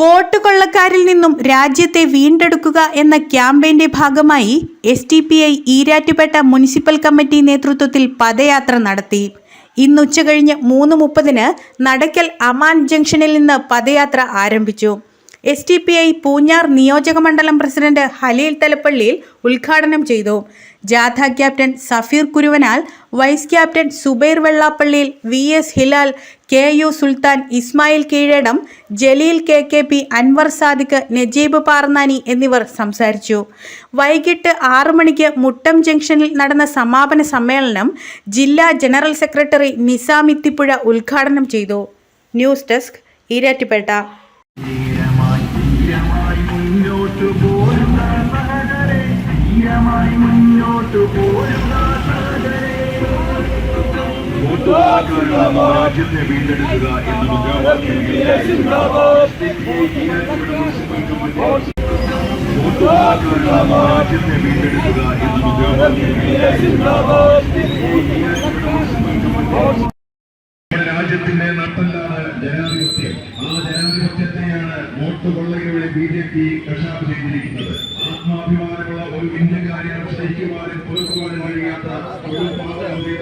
Vote കൊള്ളക്കാരിൽ നിന്നും രാജ്യത്തെ വീണ്ടെടുക്കുക എന്ന ക്യാമ്പയിന്റെ ഭാഗമായി S T P I Erattupetta municipal committee നേതൃത്വത്തിൽ പദയാത്ര നടത്തി. ഇന്ന് ഉച്ചകഴിഞ്ഞ് മൂന്ന് മുപ്പതിന് നടക്കൽ അമാൻ ജംഗ്ഷനിൽ നിന്ന് പദയാത്ര ആരംഭിച്ചു. S T P I Poonjar നിയോജകമണ്ഡലം പ്രസിഡന്റ് ഹലീൽ തലപ്പള്ളിയിൽ ഉദ്ഘാടനം ചെയ്തു. ജാഥ captain Safeer Kuruvanal vice captain Subair Vellappalliyil V S Hilal K U Sulthan Ismail Keezhadam Jaleel K K P Anwar Sadiq Najeeb Parnani എന്നിവർ സംസാരിച്ചു. വൈകിട്ട് ആറു മണിക്ക് മുട്ടം ജംഗ്ഷനിൽ നടന്ന സമാപന സമ്മേളനം ജില്ലാ ജനറൽ സെക്രട്ടറി നിസാമിത്തിപ്പുഴ ഉദ്ഘാടനം ചെയ്തു. News desk Erattupetta. മുന്നോട്ട് രാജ്യത്തെ വീണ്ടെടുക്കുക എന്ന മുദ്രാവാക്യം രാജ്യത്തെ വീണ്ടെടുക്കുക എന്ന മുദ്രാവാക്യം രാജ്യത്തിന്റെ നട്ടല്ലാണ് ജനാധിപത്യം. ആ ജനാധിപത്യത്തെയാണ് വോട്ട് കൊള്ളയിലൂടെ ബി ജെ പി കഷാപ്പ് ചെയ്തിരിക്കുന്നത്. ആത്മാഭിമാനമുള്ള ഒരു ഇന്ത്യക്കാരെ ആശ്രയിക്കുവാനും തോൽക്കുവാനും കഴിയാത്ത ഒരു പാവം